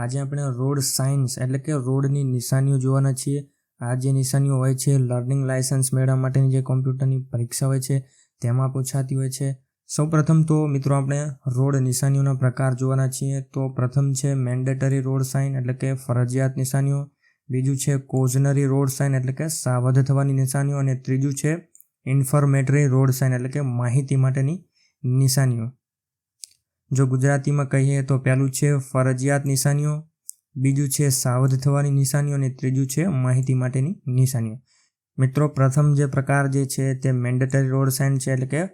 આજે આપણે road science એટલે કે રોડની નિશાનીઓ જોવાના છીએ. આ જે નિશાનીઓ હોય છે, લર્નિંગ લાયસન્સ મેળવવા માટેની જે કોમ્પ્યુટરની પરીક્ષા હોય છે, તેમાં પૂછાતી હોય છે. સૌપ્રથમ તો મિત્રો આપણે રોડ નિશાનીઓના પ્રકાર જોવાના છીએ. તો પ્રથમ છે મેન્ડેટરી રોડ સાઇન એટલે કે ફરજિયાત નિશાનીઓ. બીજું છે કોઝનરી રોડ સાઇન એટલે કે સાવધ થવાની નિશાનીઓ. અને ત્રીજું છે ઇન્ફોર્મેટરી રોડ સાઇન એટલે કે માહિતી માટેની નિશાનીઓ. જો ગુજરાતીમાં કહીએ તો પહેલું છે ફરજિયાત નિશાનીઓ, બીજું છે સાવધ થવાની નિશાનીઓ અને ત્રીજું છે માહિતી માટેની નિશાનીઓ. મિત્રો, પ્રથમ જે પ્રકાર જે છે તે મેન્ડેટરી રોડ સાઇન છે એટલે કે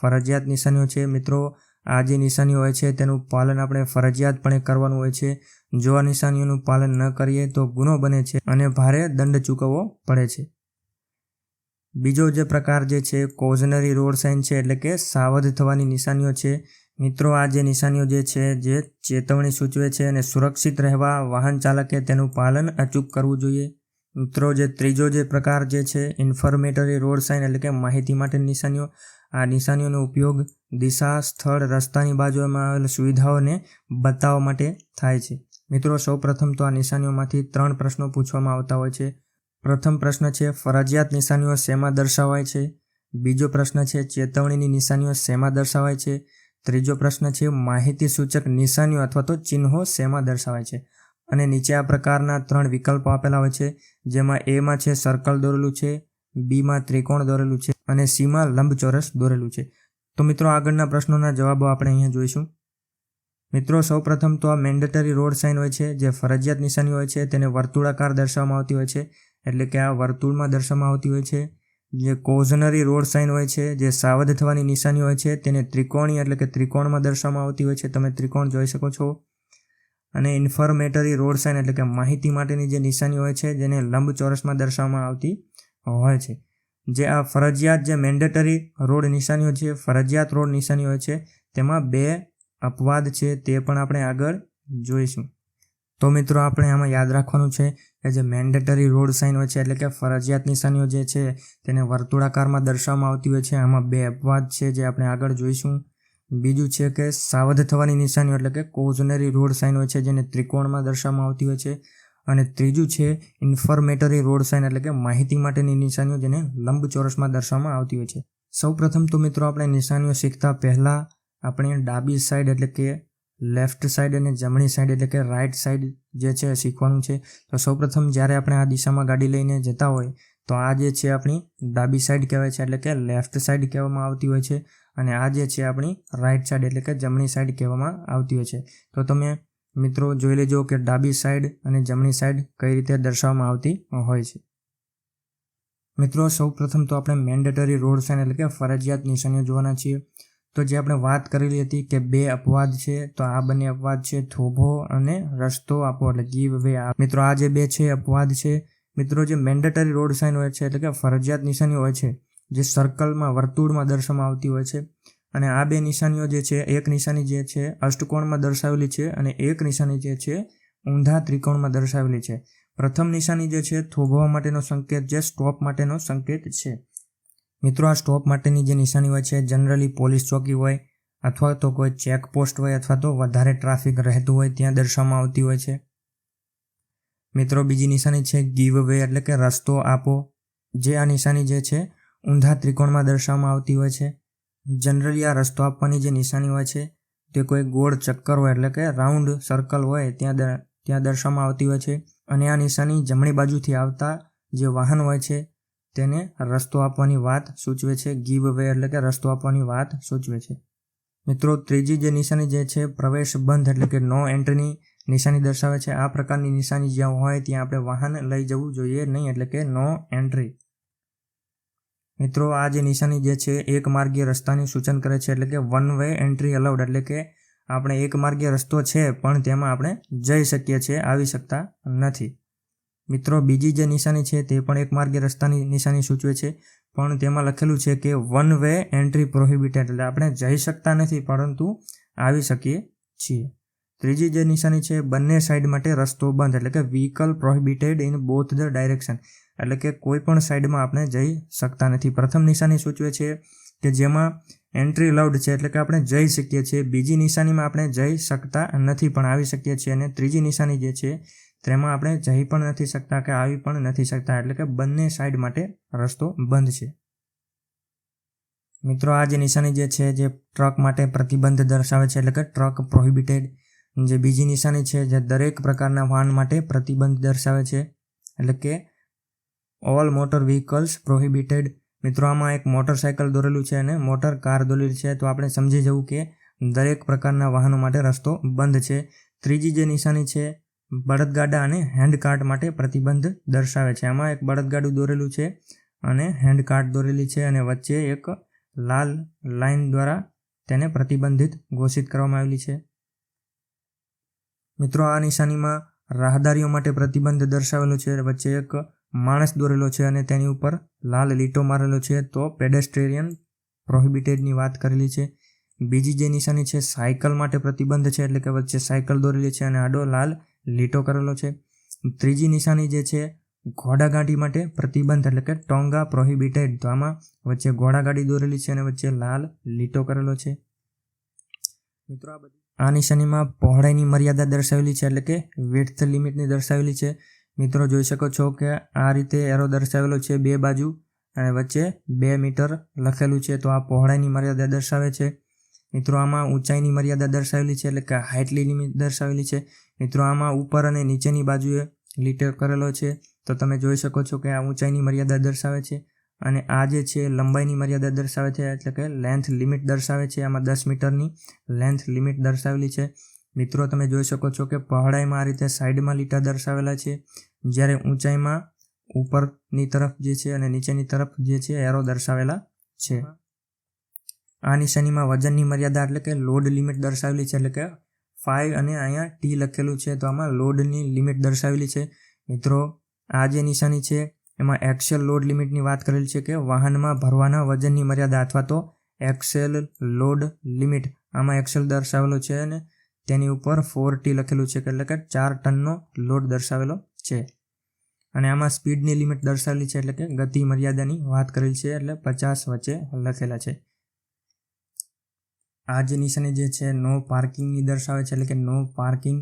ફરજિયાત નિશાનીઓ છે. મિત્રો, આ જે નિશાનીઓ હોય છે તેનું પાલન આપણે ફરજિયાતપણે કરવાનું હોય છે. જો આ નિશાનીઓનું પાલન ન કરીએ તો ગુનો બને છે અને ભારે દંડ ચૂકવવો પડે છે. બીજો જે પ્રકાર જે છે કોઝનરી રોડ સાઇન છે એટલે કે સાવધ થવાની નિશાનીઓ છે. મિત્રો, આ જે નિશાનીઓ જે છે, જે ચેતવણી સૂચવે છે અને સુરક્ષિત રહેવા વાહન ચાલકે તેનું પાલન અચૂક કરવું જોઈએ. મિત્રો, જે ત્રીજો જે પ્રકાર જે છે, ઇન્ફોર્મેટરી રોડ સાઇન એટલે કે માહિતી માટેની નિશાનીઓ, આ નિશાનીઓનો ઉપયોગ દિશા, સ્થળ, રસ્તાની બાજુમાં આવેલ સુવિધાઓને બતાવવા માટે થાય છે. મિત્રો, સૌપ્રથમ તો આ નિશાનીઓમાંથી ત્રણ પ્રશ્નો પૂછવામાં આવતા હોય છે. પ્રથમ પ્રશ્ન છે, ફરજિયાત નિશાનીઓ શેમાં દર્શાવાય છે? બીજો પ્રશ્ન છે, ચેતવણીની નિશાનીઓ શેમાં દર્શાવાય છે? ત્રીજો પ્રશ્ન છે, માહિતી સૂચક નિશાનીઓ અથવા તો ચિહ્નો શેમાં દર્શાવાય છે? અને નીચે આ પ્રકારના ત્રણ વિકલ્પો આપેલા હોય છે, જેમાં એમાં છે, સર્કલ દોરેલું છે બીમાં ત્રિકોણ દોરેલું છે અને સીમાં લંબચોરસ દોરેલું છે. તો મિત્રો, આગળના પ્રશ્નોના જવાબો આપણે અહીંયા જોઈશું. મિત્રો, સૌપ્રથમ તો આ મેન્ડેટરી રોડ સાઇન હોય છે, જે ફરજિયાત નિશાની હોય છે, તેને વર્તુળાકાર દર્શાવવામાં આવતી હોય છે, એટલે કે આ વર્તુળમાં દર્શાવવામાં આવતી હોય છે. જે કોઝનરી રોડ સાઇન હોય છે, જે સાવધ થવાની નિશાની હોય છે, તેને ત્રિકોણી એટલે કે ત્રિકોણમાં દર્શાવવામાં આવતી હોય છે. તમે ત્રિકોણ જોઈ શકો છો. અને ઇન્ફોર્મેટરી રોડ સાઇન એટલે કે માહિતી માટેની જે નિશાની હોય છે, જેને લંબચોરસમાં દર્શાવવામાં આવતી હોય છે. જે આ ફરજિયાત જે મેન્ડેટરી રોડ નિશાનીઓ છે, ફરજિયાત રોડ નિશાની હોય છે, તેમાં બે અપવાદ છે, તે પણ આપણે આગળ જોઈશું. તો મિત્રો આપણે આમાં યાદ રાખવાનું છે કે જે મેન્ડેટરી રોડ સાઇન હોય છે, એટલે કે ફરજિયાત નિશાનીઓ જે છે, તેને વર્તુળાકારમાં દર્શાવવામાં આવતી હોય છે. આમાં બે અપવાદ છે જે આપણે આગળ જોઈશું. બીજું છે કે સાવધ થવાની નિશાનીઓ, એટલે કે કોઝનરી રોડ સાઇન હોય છે, જેને ત્રિકોણમાં દર્શાવવામાં આવતી હોય છે. અને ત્રીજું છે ઇન્ફોર્મેટરી રોડ સાઇન એટલે કે માહિતી માટેની નિશાનીઓ, જેને લંબચોરસમાં દર્શાવવામાં આવતી હોય છે. સૌપ્રથમ તો મિત્રો આપણે નિશાનીઓ શીખતા પહેલાં આપણે ડાબી સાઈડ એટલે કે લેફ્ટ સાઈડ અને જમણી સાઈડ એટલે કે રાઈટ સાઈડ જે છે શીખવાનું છે. તો સૌપ્રથમ જ્યારે આપણે આ દિશામાં ગાડી લઈને જતા હોય, તો આ જે છે આપણી ડાબી સાઈડ કહેવાય છે, એટલે કે લેફ્ટ સાઈડ કહેવામાં આવતી હોય છે અને આ જે છે આપણી રાઈટ સાઈડ એટલે કે જમણી સાઈડ કહેવામાં આવતી હોય છે. તો તમે મિત્રો જોઈ લેજો કે ડાબી સાઈડ અને જમણી સાઈડ કઈ રીતે દર્શાવવામાં આવતી હોય છે. મિત્રો સૌપ્રથમ તો આપણે મેન્ડેટરી રોડ સાઇન એટલે કે ફરજિયાત નિશાનીઓ જોવાના છીએ. તો જે આપણે વાત કરેલી હતી કે બે અપવાદ છે, તો આ બંને અપવાદ છે, થોભો અને રસ્તો આપો, એટલે ગીવ વે મિત્રો, આ જે બે છે અપવાદ છે. મિત્રો, જે મેન્ડેટરી રોડ સાઇન હોય છે, એટલે કે ફરજિયાત નિશાની હોય છે, જે સર્કલમાં વર્તુળમાં દર્શાવવામાં આવતી હોય છે. અને આ બે નિશાનીઓ જે છે, એક નિશાની જે છે, અષ્ટકોણમાં દર્શાવેલી છે અને એક નિશાની જે છે, ઊંધા ત્રિકોણમાં દર્શાવેલી છે. પ્રથમ નિશાની જે છે, થોભવા માટેનો સંકેત, જે સ્ટોપ માટેનો સંકેત છે. મિત્રો, આ સ્ટોપ માટેની જે નિશાની હોય છે, જનરલી પોલીસ ચોકી હોય અથવા તો કોઈ ચેકપોસ્ટ હોય અથવા તો વધારે ટ્રાફિક રહેતું હોય ત્યાં દર્શાવવામાં આવતી હોય છે. મિત્રો, બીજી નિશાની છે ગીવ વે એટલે કે રસ્તો આપો. જે આ નિશાની જે છે, ઊંધા ત્રિકોણમાં દર્શાવવામાં આવતી હોય છે. જનરલી આ રસ્તો આપવાની જે નિશાની હોય છે, તે કોઈ ગોળ ચક્કર હોય એટલે કે રાઉન્ડ સર્કલ હોય ત્યાં ત્યાં દર્શાવવામાં આવતી હોય છે. અને આ નિશાની જમણી બાજુથી આવતા જે વાહન હોય છે તેને રસ્તો આપવાની વાત સૂચવે છે ગીવ વે એટલે કે રસ્તો આપવાની વાત સૂચવે છે. મિત્રો, ત્રીજી જે નિશાની જે છે, પ્રવેશ બંધ એટલે કે નો એન્ટ્રીની નિશાની દર્શાવે છે. આ પ્રકારની નિશાની જ્યાં હોય ત્યાં આપણે વાહન લઈ જવું જોઈએ નહીં, એટલે કે નો એન્ટ્રી મિત્રો, આ જે નિશાની જે છે એક માર્ગીય રસ્તાની સૂચન કરે છે, એટલે કે વન વે એન્ટ્રી અલાઉડ એટલે કે આપણે એક માર્ગીય રસ્તો છે, પણ તેમાં આપણે જઈ શકીએ છીએ, આવી શકતા નથી. મિત્રો, બીજી જે નિશાની છે તે પણ એક માર્ગે રસ્તાની નિશાની સૂચવે છે. પણ તેમાં લખેલું છે કે વન વે એન્ટ્રી પ્રોહિબિટેડ એટલે આપણે જઈ શકતા નથી, પરંતુ આવી શકીએ છીએ. ત્રીજી જે નિશાની છે, બંને સાઈડ માટે રસ્તો બંધ, એટલે કે vehicle prohibited in both the direction એટલે કે કોઈ પણ સાઈડમાં આપણે જઈ શકતા નથી. પ્રથમ નિશાની સૂચવે છે કે જેમાં એન્ટ્રી લાઉડ છે, એટલે કે આપણે જઈ શકીએ છીએ. બીજી નિશાનીમાં આપણે જઈ શકતા નથી, પણ આવી શકીએ છીએ. અને ત્રીજી નિશાની જે છે તેમાં આપણે જઈ પણ નથી શકતા કે આવી પણ નથી શકતા, એટલે કે બંને સાઈડ માટે રસ્તો બંધ છે. મિત્રો, આ જે નિશાની જે છે, જે ટ્રક માટે પ્રતિબંધ દર્શાવે છે, એટલે કે ટ્રક પ્રોહિબિટેડ જે બીજી નિશાની છે, જે દરેક પ્રકારના વાહન માટે પ્રતિબંધ દર્શાવે છે, એટલે કે ઓલ મોટર વ્હીકલ્સ પ્રોહિબિટેડ મિત્રો, આમાં એક મોટરસાયકલ દોરેલું છે અને મોટર કાર દોરેલી છે. તો આપણે સમજી જવું કે દરેક પ્રકારના વાહનો માટે રસ્તો બંધ છે. ત્રીજી જે નિશાની છે બળદગાડા અને હેન્ડકાર્ટ માટે પ્રતિબંધ દર્શાવે છે. આમાં એક બળદગાડું દોરેલું છે અને હેન્ડકાર્ટ દોરેલી છે અને વચ્ચે એક લાલ લાઇન દ્વારા તેને પ્રતિબંધિત ઘોષિત કરવામાં આવેલી છે. મિત્રો, આ નિશાનીમાં રાહદારીઓ માટે પ્રતિબંધ દર્શાવેલો છે. વચ્ચે એક માણસ દોરેલો છે અને તેની ઉપર લાલ લીટો મારેલો છે. તો પેડેસ્ટ્રેરિયન પ્રોહિબિટેડની વાત કરેલી છે. બીજી જે નિશાની છે, સાયકલ માટે પ્રતિબંધ છે, એટલે કે વચ્ચે સાયકલ દોરેલી છે અને આડો લાલ લીટો કરેલો છે. ત્રીજી નિશાની જે છે, ઘોડાગાડી માટે પ્રતિબંધ એટલે કે ટોંગા પ્રોહિબિટેડ તો આમાં વચ્ચે ઘોડાગાડી દોરેલી છે અને વચ્ચે લાલ લીટો કરેલો છે. મિત્રો, આ આ નિશાનીમાં પહોળાઈની મર્યાદા દર્શાવેલી છે એટલે કે વિડ્થ લિમિટની દર્શાવેલી છે. મિત્રો, જોઈ શકો છો કે આ રીતે એરો દર્શાવેલો છે બે બાજુ અને વચ્ચે બે મીટર લખેલું છે. તો આ પહોળાઈની મર્યાદા દર્શાવે છે. મિત્રો, આમાં ઊંચાઈની મર્યાદા દર્શાવેલી છે એટલે કે હાઇટલી લિમિટ દર્શાવેલી છે. મિત્રો, આમાં ઉપર અને નીચેની બાજુએ લીટર કરેલો છે. તો તમે જોઈ શકો છો કે આ ઊંચાઈની મર્યાદા દર્શાવે છે અને આ જે છે, લંબાઈની મર્યાદા દર્શાવે છે, એટલે કે લેન્થ લિમિટ દર્શાવે છે. આમાં દસ મીટરની લેન્થ લિમિટ દર્શાવેલી છે. મિત્રો, તમે જોઈ શકો છો કે પહોળાઈમાં આ રીતે સાઈડમાં લીટા દર્શાવેલા છે. જ્યારે ઊંચાઈમાં ઉપરની તરફ જે છે અને નીચેની તરફ જે છે, એરો દર્શાવેલા છે. આ નિશાનીમાં વજનની મર્યાદા એટલે કે લોડ લિમિટ દર્શાવેલી છે, એટલે કે ફાઈવ અને અહીંયા ટી લખેલું છે, તો આમાં લોડની લિમિટ દર્શાવેલી છે. મિત્રો, આ જે નિશાની છે, એમાં એક્સેલ લોડ લિમિટની વાત કરેલી છે કે વાહનમાં ભરવાના વજનની મર્યાદા અથવા તો એક્સેલ લોડ લિમિટ. આમાં એક્સેલ દર્શાવેલો છે અને તેની ઉપર ફોર ટી લખેલું છે, એટલે કે ચાર ટનનો લોડ દર્શાવેલો છે. અને આમાં સ્પીડની લિમિટ દર્શાવેલી છે, એટલે કે ગતિ મર્યાદાની વાત કરેલી છે, એટલે પચાસ વચ્ચે લખેલા છે. આ જે નિશાની જે છે નો પાર્કિંગની દર્શાવે છે, એટલે કે નો પાર્કિંગ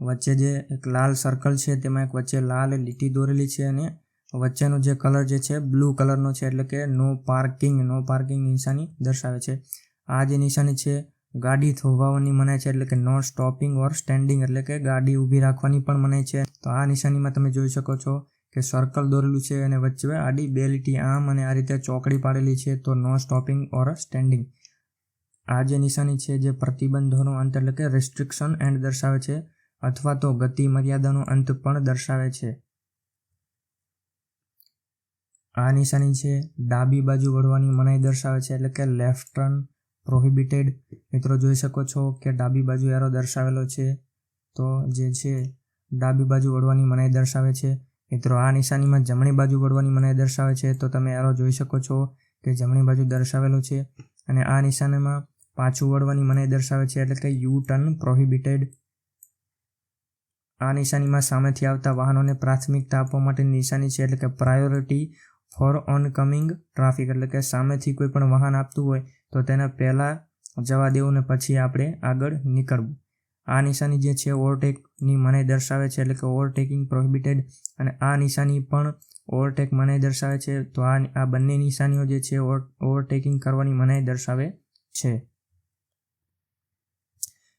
વચ્ચે જે એક લાલ સર્કલ છે, તેમાં એક વચ્ચે લાલ લીટી દોરેલી છે અને વચ્ચેનો જે કલર જે છે બ્લુ કલરનો છે, એટલે કે નો પાર્કિંગ નો પાર્કિંગ નિશાની દર્શાવે છે. આ જે નિશાની છે, ગાડી થોભાવવાની મનાય છે, એટલે કે નો સ્ટોપિંગ ઓર સ્ટેન્ડિંગ એટલે કે ગાડી ઊભી રાખવાની પણ મનાય છે. તો આ નિશાનીમાં તમે જોઈ શકો છો કે સર્કલ દોરેલું છે અને વચ્ચે આડી બે લીટી આમ અને આ રીતે ચોકડી પાડેલી છે, તો નો સ્ટોપિંગ ઓર સ્ટેન્ડિંગ આ જે નિશાની છે, જે પ્રતિબંધોનો અંત એટલે કે રેસ્ટ્રિક્શન એન્ડ દર્શાવે છે, અથવા તો ગતિ મર્યાદાનો અંત પણ દર્શાવે છે. આ નિશાની છે, ડાબી બાજુ વળવાની મનાઈ દર્શાવે છે, એટલે કે લેફ્ટ ટર્ન પ્રોહિબિટેડ મિત્રો, જોઈ શકો છો કે ડાબી બાજુ એરો દર્શાવેલો છે, તો જે છે, ડાબી બાજુ વળવાની મનાઈ દર્શાવે છે. મિત્રો, આ નિશાનીમાં જમણી બાજુ વળવાની મનાઈ દર્શાવે છે, તો તમે એરો જોઈ શકો છો કે જમણી બાજુ દર્શાવેલો છે. અને આ નિશાનીમાં પાછું વળવાની મનાઈ દર્શાવે છે એટલે કે યુ ટર્ન પ્રોહિબિટેડ. આ નિશાનીમાં સામેથી આવતા વાહનોને પ્રાથમિકતા આપવા માટે નિશાની છે એટલે કે પ્રાયોરિટી ફોર ઓનકમિંગ ટ્રાફિક એટલે કે સામેથી કોઈ પણ વાહન આપતું હોય તો તેને પહેલાં જવા દેવું ને પછી આપણે આગળ નીકળવું. આ નિશાની જે છે ઓવરટેકની મનાઈ દર્શાવે છે એટલે કે ઓવરટેકિંગ પ્રોહિબિટેડ અને આ નિશાની પણ ઓવરટેક મનાઈ દર્શાવે છે. તો આ આ બંને નિશાનીઓ જે છે ઓવરટેકિંગ કરવાની મનાઈ દર્શાવે છે.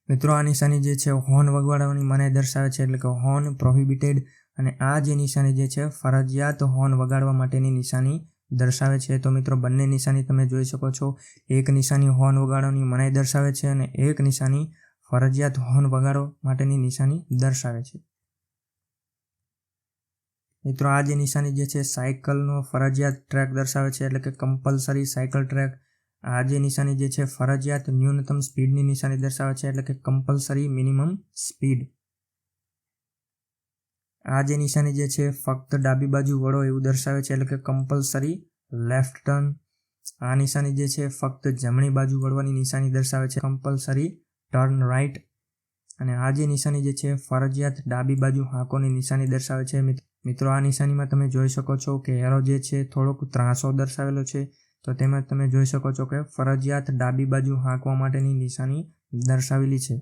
મિત્રો, આ નિશાની જે છે, હોર્ન વગાડવાની મનાઈ દર્શાવે છે, એટલે કે હોર્ન પ્રોહિબિટેડ અને આ જે નિશાની જે છે, ફરજિયાત હોર્ન વગાડવા માટેની નિશાની દર્શાવે છે. તો મિત્રો, બંને નિશાની તમે જોઈ શકો છો. એક નિશાની હોર્ન વગાડવાની મનાઈ દર્શાવે છે અને એક નિશાની ફરજિયાત હોર્ન વગાડવા માટેની નિશાની દર્શાવે છે. મિત્રો, આ જે નિશાની જે છે, સાયકલનો ફરજિયાત ટ્રેક દર્શાવે છે, એટલે કે કમ્પલસરી સાયકલ ટ્રેક આ જે નિશાની જે છે, ફરજિયાત ન્યૂનતમ સ્પીડની નિશાની દર્શાવે છે, એટલે કે કમ્પલસરી મિનિમમ સ્પીડ આ જે નિશાની જે છે, ફક્ત ડાબી બાજુ વળો એવું દર્શાવે છે, એટલે કે કમ્પલસરી લેફ્ટ ટર્ન આ નિશાની જે છે, ફક્ત જમણી બાજુ વળવાની નિશાની દર્શાવે છે કમ્પલસરી ટર્ન રાઇટ અને આ જે નિશાની જે છે, ફરજિયાત ડાબી બાજુ હાંકોની નિશાની દર્શાવે છે મિત્રો, આ નિશાનીમાં તમે જોઈ શકો છો કે એરો જે છે, થોડોક ત્રાસો દર્શાવેલો છે તો તેમાં તમે જોઈ શકો છો કે ફરજિયાત ડાબી બાજુ હાંકવા માટેની નિશાની દર્શાવેલી છે.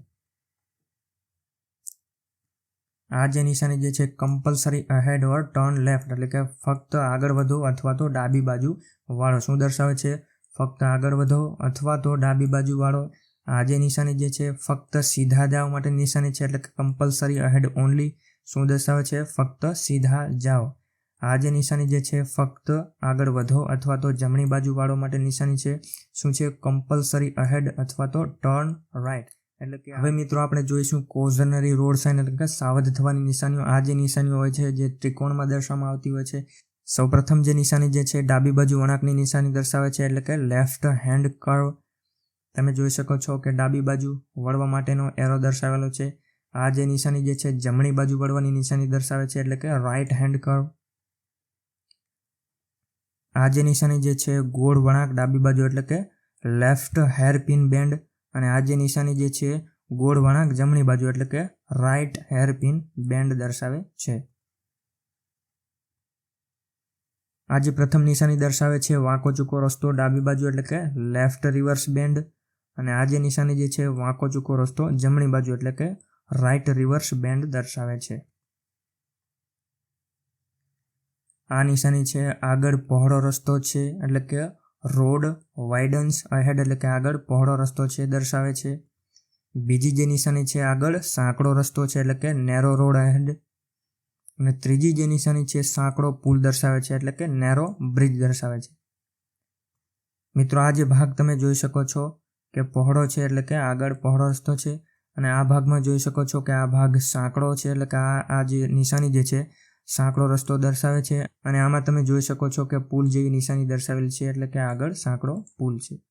આ જે નિશાની જે છે compulsory ahead or turn left એટલે કે ફક્ત આગળ વધો અથવા તો ડાબી બાજુ વાળો. શું દર્શાવે છે? ફક્ત આગળ વધો અથવા તો ડાબી બાજુ વાળો. આ જે નિશાની જે છે, ફક્ત સીધા જાઓ માટેની નિશાની છે એટલે કે કમ્પલસરી અહેડ ઓનલી શું દર્શાવે છે? ફક્ત સીધા જાઓ. આ જે નિશાની જે છે, ફક્ત આગળ વધો અથવા તો જમણી બાજુ વાળો માટે નિશાની છે. શું છે? કમ્પલસરી અહેડ અથવા તો ટર્ન રાઇટ એટલે કે હવે મિત્રો આપણે જોઈશું કોઝનરી રોડ સાઇન એટલે કે સાવધ થવાની નિશાનીઓ. આ જે નિશાનીઓ હોય છે, જે ત્રિકોણમાં દર્શાવવામાં આવતી હોય છે, સૌપ્રથમ જે નિશાની જે છે, ડાબી બાજુ વળાંકની નિશાની દર્શાવે છે એટલે કે લેફ્ટ હેન્ડ કર્વ તમે જોઈ શકો છો કે ડાબી બાજુ વળવા માટેનો એરો દર્શાવેલો છે. આ જે નિશાની જે છે, જમણી બાજુ વળવાની નિશાની દર્શાવે છે એટલે કે રાઇટ હેન્ડ કર્વ આ જે નિશાની જે છે, ગોળ વળાંક ડાબી બાજુ એટલે કે લેફ્ટ હેર પિન બેન્ડ અને આ જે નિશાની જે છે, ગોળ વળાંક જમણી બાજુ એટલે કે રાઇટ હેર પિન બેન્ડ દર્શાવે છે. આ જે પ્રથમ નિશાની દર્શાવે છે વાંકો ચૂકો રસ્તો ડાબી બાજુ એટલે કે લેફ્ટ રિવર્સ બેન્ડ અને આ જે નિશાની જે છે વાંકો ચૂકો રસ્તો જમણી બાજુ એટલે કે રાઇટ રિવર્સ બેન્ડ દર્શાવે છે. આ નિશાની છે, આગળ પહોળો રસ્તો છે, એટલે કે રોડ વાઇડન્સ અહેડ એટલે કે આગળ પહોળો રસ્તો છે, દર્શાવે છે. બીજી જે નિશાની છે, આગળ સાંકડો રસ્તો છે, એટલે કે નેરો રોડ અહેડ અને ત્રીજી જે નિશાની છે, સાંકડો પુલ દર્શાવે છે, એટલે કે નેરો બ્રિજ દર્શાવે છે. મિત્રો, આ જે ભાગ તમે જોઈ શકો છો કે પહોળો છે, એટલે કે આગળ પહોળો રસ્તો છે. અને આ ભાગમાં જોઈ શકો છો કે આ ભાગ સાંકડો છે, એટલે કે આ આ જે નિશાની જે છે સાંકડો રસ્તો દર્શાવે છે અને આમાં તમે જોઈ શકો છો કે પુલ જેવી નિશાની દર્શાવેલી છે એટલે કે આગળ સાંકડો પુલ છે.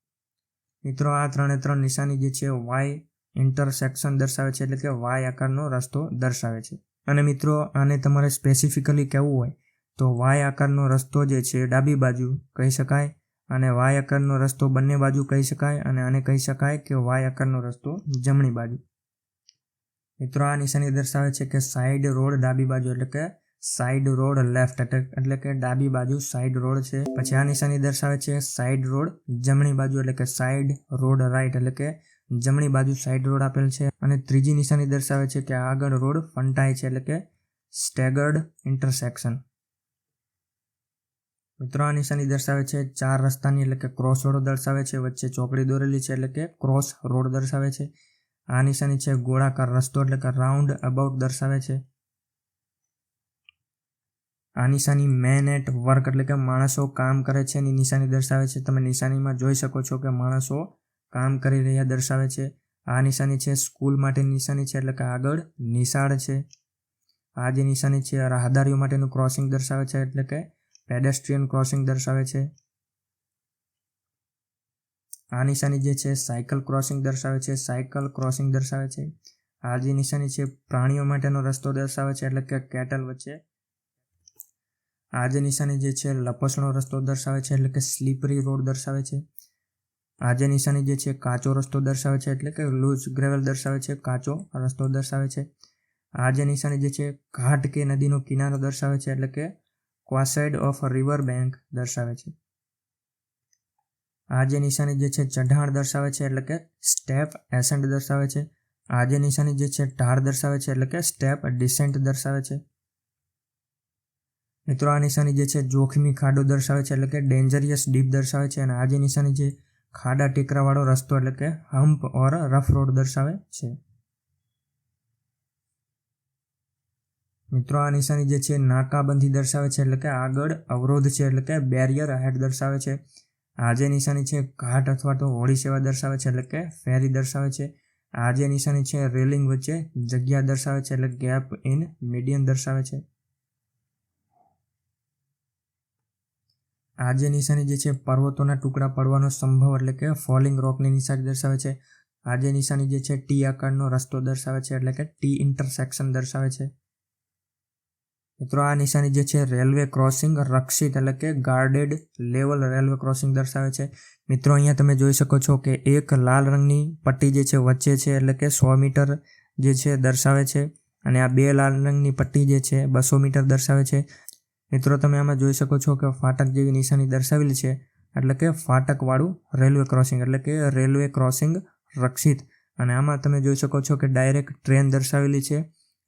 મિત્રો, આ ત્રણે ત્રણ નિશાની જે છે વાય ઇન્ટરસેક્શન દર્શાવે છે એટલે કે વાય આકારનો રસ્તો દર્શાવે છે. અને મિત્રો, આને તમારે સ્પેસિફિકલી કહેવું હોય તો વાય આકારનો રસ્તો જે છે, ડાબી બાજુ કહી શકાય અને વાય આકારનો રસ્તો બંને બાજુ કહી શકાય અને આને કહી શકાય કે વાય આકારનો રસ્તો જમણી બાજુ. મિત્રો, આ નિશાની દર્શાવે છે કે સાઈડ રોડ ડાબી બાજુ એટલે કે સાઈડ રોડ, લેફ્ટ એટલે કે ડાબી બાજુ સાઈડ રોડ છે. પછી આ નિશાની દર્શાવે છે સાઈડ રોડ, જમણી બાજુ એટલે કે સાઈડ રોડ રાઈટ એટલે કે જમણી બાજુ સાઈડ રોડ આપેલ છે. અને ત્રીજી નિશાની દર્શાવે છે કે આગળ રોડ ફંટાય છે એટલે કે સ્ટેગર્ડ ઇન્ટરસેક્શન મિત્રો, આ નિશાની દર્શાવે છે ચાર રસ્તાની એટલે કે ક્રોસ રોડ દર્શાવે છે, વચ્ચે ચોકડી દોરેલી છે એટલે કે ક્રોસ રોડ દર્શાવે છે. આ નિશાની છે ગોળાકાર રસ્તો એટલે કે રાઉન્ડ અબાઉટ દર્શાવે છે. આ નિશાની મેન એટ વર્ક એટલે કે માણસો કામ કરે છે એની નિશાની દર્શાવે છે. તમે નિશાનીમાં જોઈ શકો છો કે માણસો કામ કરી રહ્યા દર્શાવે છે. આ નિશાની છે સ્કૂલ માટેની નિશાની છે એટલે કે આગળ નિશાળ છે. આ જે નિશાની છે રાહદારીઓ માટેનું ક્રોસિંગ દર્શાવે છે એટલે કે પેડેસ્ટ્રીયન ક્રોસિંગ દર્શાવે છે. આ નિશાની જે છે સાયકલ ક્રોસિંગ દર્શાવે છે, સાયકલ ક્રોસિંગ દર્શાવે છે. આ જે નિશાની છે પ્રાણીઓ માટેનો રસ્તો દર્શાવે છે એટલે કે કેટલ વચ્ચે આ જે નિશાની જે છે, લપસણો રસ્તો દર્શાવે છે, એટલે કે સ્લીપરી રોડ દર્શાવે છે. આ જે નિશાની જે છે, કાચો રસ્તો દર્શાવે છે, એટલે કે લૂઝ ગ્રેવલ દર્શાવે છે, કાચો રસ્તો દર્શાવે છે. આ જે નિશાની જે છે, ઘાટ કે નદીનો કિનારો દર્શાવે છે, એટલે કે ક્વાસાઇડ ઓફ રિવર બેંક દર્શાવે છે. આ જે નિશાની જે છે, ચઢાણ દર્શાવે છે, એટલે કે સ્ટેપ એસેન્ટ દર્શાવે છે. આ જે નિશાની જે છે, ઢાળ દર્શાવે છે, એટલે કે સ્ટેપ ડિસેન્ટ દર્શાવે છે. મિત્રો આ નિશાની જે છે, જોખમી ખાડો દર્શાવે છે, એટલે કે ડેન્જરિયસ ડીપ દર્શાવે છે, અને આ જે નિશાની જે ખાડા ટેકરાવાળો રસ્તો, એટલે કે હમ્પ ઓર રફ રોડ દર્શાવે છે. મિત્રો આ નિશાની જે છે, નાકાબંધી દર્શાવે છે, એટલે કે આગળ અવરોધ છે, એટલે કે બેરિયર હેડ દર્શાવે છે. આ જે નિશાની છે, ઘાટ અથવા તો હોળી સેવા દર્શાવે છે, એટલે કે ફેરી દર્શાવે છે. આ જે નિશાની છે, રેલિંગ વચ્ચે જગ્યા દર્શાવે છે, એટલે ગેપ ઇન મીડિયમ દર્શાવે છે. આ જે નિશાની જે છે, પર્વતોના ટુકડા પડવાનો સંભવ એટલે કે ફોલિંગ રોકની નિશાની દર્શાવે છે. આ જે નિશાની જે છે, ટી આકારનો રસ્તો દર્શાવે છે એટલે કે ટી ઇન્ટરસેક્શન દર્શાવે છે. મિત્રો, આ નિશાની જે છે, રેલવે ક્રોસિંગ રક્ષિત એટલે કે ગાર્ડેડ લેવલ રેલવે ક્રોસિંગ દર્શાવે છે. મિત્રો, અહીંયા તમે જોઈ શકો છો કે એક લાલ રંગની પટ્ટી જે છે, વચ્ચે છે એટલે કે સો મીટર જે છે, દર્શાવે છે. અને આ બે લાલ રંગની પટ્ટી જે છે, બસો મીટર દર્શાવે છે. મિત્રો, તમે આમાં જોઈ શકો છો કે ફાટક જેવી નિશાની દર્શાવેલી છે. એટલે કે ફાટકવાળું રેલવે ક્રોસિંગ, એટલે કે રેલવે ક્રોસિંગ રક્ષિત. અને આમાં તમે જોઈ શકો છો કે ડાયરેક્ટ ટ્રેન દર્શાવેલી છે.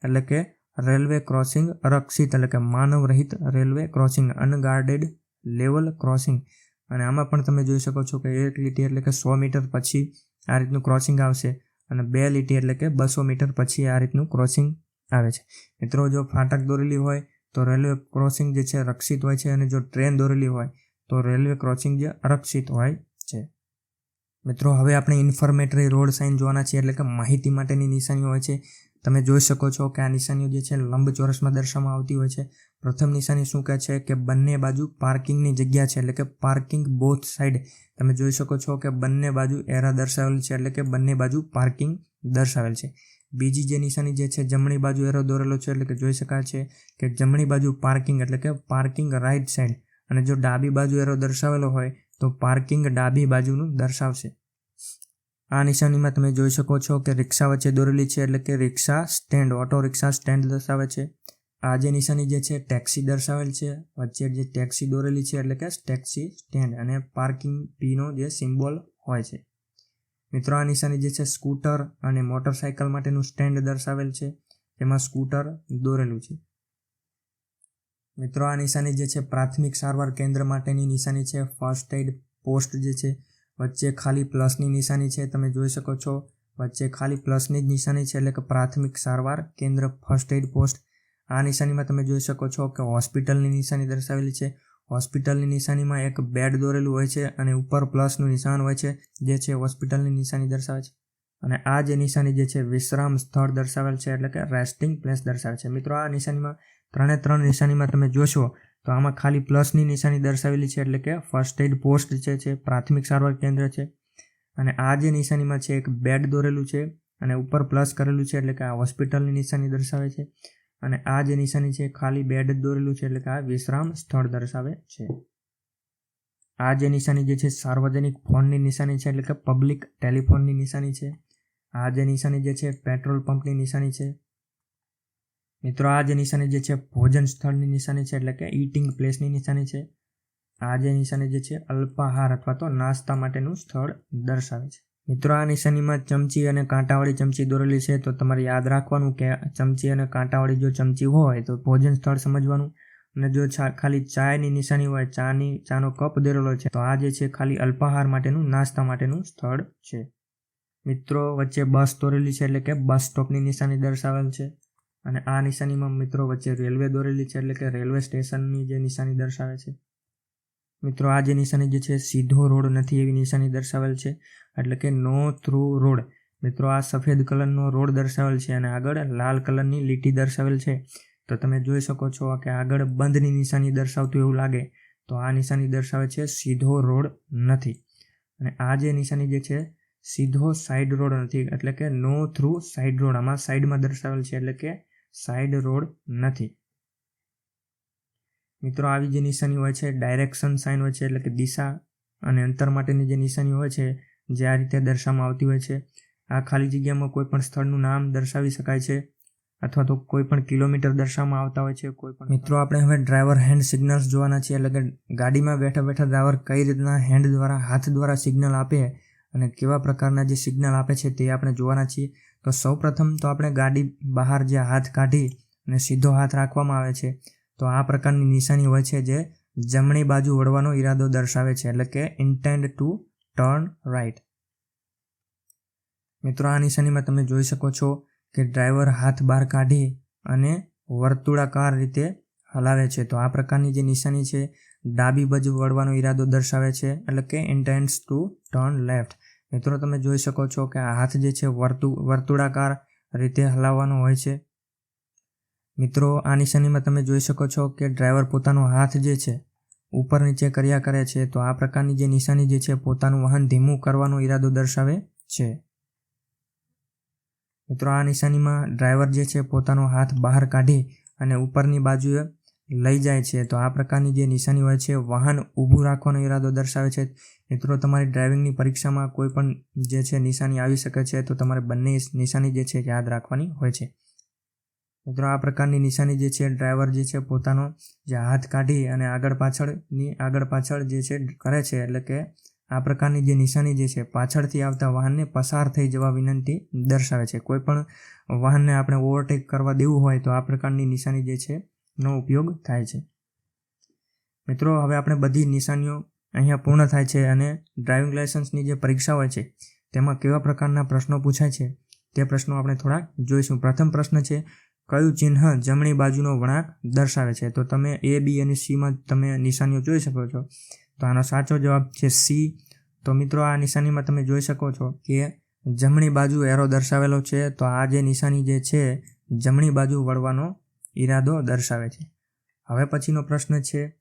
એટલે કે રેલવે ક્રોસિંગ અરક્ષિત એટલે કે માનવ રહિત railway crossing, unguarded level crossing. અને આમાં પણ તમે જોઈ શકો છો કે એક લીટી, એટલે કે સો મીટર પછી આ રીતનું ક્રોસિંગ આવશે. અને બે લીટી, એટલે કે બસો મીટર પછી આ રીતનું ક્રોસિંગ આવે છે. મિત્રો, જો ફાટક દોરેલી હોય તો રેલવે ક્રોસિંગ જે છે રક્ષિત હોય છે અને જો ટ્રેન દોરેલી હોય, તો રેલવે ક્રોસિંગ જે અરક્ષિત હોય છે. મિત્રો, હવે આપણે ઇન્ફોર્મેટરી રોડ સાઇન જોવાના છીએ, એટલે કે માહિતી માટેની નિશાનીઓ હોય છે. તમે જોઈ શકો છો કે આ નિશાનીઓ જે છે લંબચોરસમાં દર્શાવવામાં આવતી હોય છે. પ્રથમ નિશાની શું કહે છે કે બંને બાજુ પાર્કિંગની જગ્યા છે, એટલે કે પાર્કિંગ બોથ સાઈડ તમે જોઈ શકો છો કે બંને બાજુ એરા દર્શાવેલ છે, એટલે કે બંને બાજુ પાર્કિંગ દર્શાવેલ છે. બીજી જે નિશાની જે છે, જમણી બાજુ એરો દોરેલો છે, એટલે કે જોઈ શકાય છે કે જમણી બાજુ પાર્કિંગ, એટલે કે પાર્કિંગ રાઈટ સાઈડ. અને જો ડાબી બાજુ એરો દર્શાવેલો હોય, તો પાર્કિંગ ડાબી બાજુનું દર્શાવશે. આ નિશાનીમાં તમે જોઈ શકો છો કે રિક્ષા વચ્ચે દોરેલી છે, એટલે કે rickshaw stand, auto rickshaw stand દર્શાવે છે. આ જે નિશાની જે છે, ટેક્સી દર્શાવેલ છે. વચ્ચે જે ટેક્સી દોરેલી છે, એટલે કે ટેક્સી સ્ટેન્ડ અને પાર્કિંગ પીનો જે સિમ્બોલ હોય છે. મિત્રો આ નિશાની જે છે સ્કૂટર અને મોટરસાયકલ માટેનું સ્ટેન્ડ દર્શાવેલ છે. તેમાં સ્કૂટર દોરેલું છે. મિત્રો, આ નિશાની જે છે પ્રાથમિક સારવાર કેન્દ્ર માટેની નિશાની છે. ફર્સ્ટ એડ પોસ્ટ જે છે વચ્ચે ખાલી પ્લસની નિશાની છે. તમે જોઈ શકો છો વચ્ચે ખાલી પ્લસની જ નિશાની છે, એટલે કે પ્રાથમિક સારવાર કેન્દ્ર ફર્સ્ટ એડ પોસ્ટ. આ નિશાનીમાં તમે જોઈ શકો છો કે હોસ્પિટલની નિશાની દર્શાવેલી છે. હોસ્પિટલની નિશાનીમાં એક બેડ દોરેલું હોય છે અને ઉપર પ્લસનું નિશાન હોય છે, જે છે હોસ્પિટલની નિશાની દર્શાવે છે. અને આ જે નિશાની જે છે, વિશ્રામ સ્થળ દર્શાવેલ છે, એટલે કે રેસ્ટિંગ પ્લેસ દર્શાવે છે. મિત્રો, આ નિશાનીમાં ત્રણે ત્રણ નિશાનીમાં તમે જોશો, તો આમાં ખાલી પ્લસની નિશાની દર્શાવેલી છે, એટલે કે ફર્સ્ટ એડ પોસ્ટ જે છે, પ્રાથમિક સારવાર કેન્દ્ર છે. અને આ જે નિશાનીમાં છે, એક બેડ દોરેલું છે અને ઉપર પ્લસ કરેલું છે, એટલે કે આ હોસ્પિટલની નિશાની દર્શાવે છે. અને આ જે નિશાની છે, ખાલી બેડ જ દોરેલું છે, એટલે કે આ વિશ્રામ સ્થળ દર્શાવે છે. આ જે નિશાની જે છે, સાર્વજનિક ફોનની નિશાની છે, એટલે કે પબ્લિક ટેલિફોનની નિશાની છે. આ જે નિશાની જે છે, પેટ્રોલ પંપની નિશાની છે. મિત્રો, આ જે નિશાની જે છે, ભોજન સ્થળની નિશાની છે, એટલે કે ઇટિંગ પ્લેસની નિશાની છે. આ જે નિશાની જે છે, અલ્પાહાર અથવા તો નાસ્તા માટેનું સ્થળ દર્શાવે છે. મિત્રો આ નિશાનીમાં ચમચી અને કાંટાવાળી ચમચી દોરેલી છે, તો તમારે યાદ રાખવાનું કે ચમચી અને કાંટાવાળી જો ચમચી હોય, તો ભોજન સ્થળ સમજવાનું. અને જો ખાલી ચાયની નિશાની હોય, ચાની, ચાનો કપ દોરેલો છે, તો આ જે છે, ખાલી અલ્પાહાર માટેનું, નાસ્તા માટેનું સ્થળ છે. મિત્રો, વચ્ચે બસ દોરેલી છે, એટલે કે બસ સ્ટોપની નિશાની દર્શાવેલ છે. અને આ નિશાનીમાં મિત્રો વચ્ચે રેલવે દોરેલી છે, એટલે કે રેલવે સ્ટેશનની જે નિશાની દર્શાવે છે. મિત્રો, આ જે નિશાની જે છે, સીધો રોડ નથી એવી નિશાની દર્શાવેલ છે. એટલે કે નો થ્રુ રોડ મિત્રો, આ સફેદ કલરનો રોડ દર્શાવેલ છે અને આગળ લાલ કલરની લીટી દર્શાવેલ છે. તો તમે જોઈ શકો છો કે આગળ બંધની નિશાની દર્શાવતું એવું લાગે તો આ નિશાની દર્શાવે છે સીધો રોડ નથી. અને આ જે નિશાની જે છે, સીધો સાઈડ રોડ નથી. એટલે કે નો થ્રુ સાઈડ રોડ આમાં સાઈડમાં દર્શાવેલ છે એટલે કે સાઈડ રોડ નથી. મિત્રો, આવી જે નિશાની હોય છે ડાયરેક્શન સાઇન હોય છે, એટલે કે દિશા અને અંતર માટેની જે નિશાની હોય છે, જે આ રીતે દર્શાવવામાં આવતી હોય છે. આ ખાલી જગ્યામાં કોઈપણ સ્થળનું નામ દર્શાવી શકાય છે અથવા તો કોઈ પણ કિલોમીટર દર્શાવવામાં આવતા હોય છે, કોઈ પણ મિત્રો, આપણે હવે ડ્રાઈવર હેન્ડ સિગ્નલ્સ જોવાના છીએ, એટલે કે ગાડીમાં બેઠા બેઠા ડ્રાઈવર કઈ રીતના હેન્ડ દ્વારા, હાથ દ્વારા સિગ્નલ આપે અને કેવા પ્રકારના જે સિગ્નલ આપે છે તે આપણે જોવાના છીએ. તો સૌપ્રથમ તો આપણે ગાડી બહાર જે હાથ કાઢી અને સીધો હાથ રાખવામાં આવે છે. તો આ પ્રકારની નિશાની હોય છે જે જમણી બાજુ વળવાનો ઈરાદો દર્શાવે છે, એટલે કે ઇન્ટેન્ડ ટુ ટર્ન રાઈટ મિત્રો, આ નિશાનીમાં તમે જોઈ શકો છો કે ડ્રાઈવર હાથ બહાર કાઢી અને વર્તુળાકાર રીતે હલાવે છે. તો આ પ્રકારની જે નિશાની છે, ડાબી બાજુ વળવાનો ઈરાદો દર્શાવે છે, એટલે કે ઇન્ટેન્ડ્સ ટુ ટર્ન લેફ્ટ મિત્રો, તમે જોઈ શકો છો કે આ હાથ જે છે વર્તુ, વર્તુળાકાર રીતે હલાવવાનો હોય છે. મિત્રો, આ નિશાનીમાં તમે જોઈ શકો છો કે ડ્રાઈવર પોતાનો હાથ જે છે, ઉપર નીચે કર્યા કરે છે. તો આ પ્રકારની જે નિશાની જે છે, પોતાનું વાહન ધીમું કરવાનો ઈરાદો દર્શાવે છે. મિત્રો, આ નિશાનીમાં ડ્રાઈવર જે છે, પોતાનો હાથ બહાર કાઢી અને ઉપરની બાજુએ લઈ જાય છે. તો આ પ્રકારની જે નિશાની હોય છે, વાહન ઊભું રાખવાનો ઈરાદો દર્શાવે છે. મિત્રો, તમારી ડ્રાઇવિંગની પરીક્ષામાં કોઈ પણ જે છે, નિશાની આવી શકે છે, તો તમારે બંને નિશાની જે છે, યાદ રાખવાની હોય છે. મિત્રો, આ પ્રકારની નિશાની જે છે, ડ્રાઈવર જે છે, પોતાનો જે હાથ કાઢી અને આગળ પાછળની આગળ પાછળ જે છે, કરે છે. એટલે કે આ પ્રકારની જે નિશાની જે છે, પાછળથી આવતા વાહનને પસાર થઈ જવા વિનંતી દર્શાવે છે. કોઈ પણ વાહનને આપણે ઓવરટેક કરવા દેવું હોય તો આ પ્રકારની નિશાની જે છે, નો ઉપયોગ થાય છે. મિત્રો, હવે આપણે બધી નિશાનીઓ અહીંયા પૂર્ણ થાય છે અને ડ્રાઇવિંગ લાયસન્સની જે પરીક્ષા હોય છે, તેમાં કેવા પ્રકારના પ્રશ્નો પૂછાય છે, તે પ્રશ્નો આપણે થોડાક જોઈશું. પ્રથમ પ્રશ્ન છે કયું ચિહ્ન જમણી બાજુનો વળાંક દર્શાવે છે? તો તમે એ બી અને સીમાં તમે નિશાનીઓ જોઈ શકો છો. તો આનો સાચો જવાબ છે સી તો મિત્રો, આ નિશાનીમાં તમે જોઈ શકો છો કે જમણી બાજુ એરો દર્શાવેલો છે. તો આ જે નિશાની જે છે, જમણી બાજુ વળવાનો ઈરાદો દર્શાવે છે. હવે પછીનો પ્રશ્ન છે,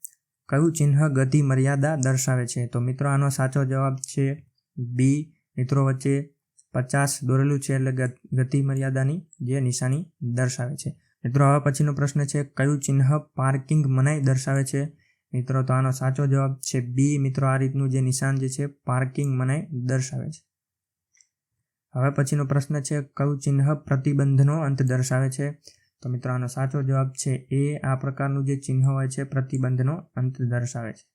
કયું ચિહ્ન ગતિ મર્યાદા દર્શાવે છે? તો મિત્રો, આનો સાચો જવાબ છે બી મિત્રો, વચ્ચે પચાસ દોરેલું છે એટલે ગતિ મર્યાદાની જે નિશાની દર્શાવે છે. મિત્રો, હવે પછીનો પ્રશ્ન છે, કયું ચિહ્ન પાર્કિંગ મનાઈ દર્શાવે છે? મિત્રો, તો આનો સાચો જવાબ છે બી મિત્રો, આ રીતનું જે નિશાન જે છે, પાર્કિંગ મનાઈ દર્શાવે છે. હવે પછીનો પ્રશ્ન છે, કયું ચિહ્ન પ્રતિબંધનો અંત દર્શાવે છે? તો મિત્રો, આનો સાચો જવાબ છે એ આ પ્રકારનું જે ચિહ્ન હોય છે, પ્રતિબંધનો અંત દર્શાવે છે.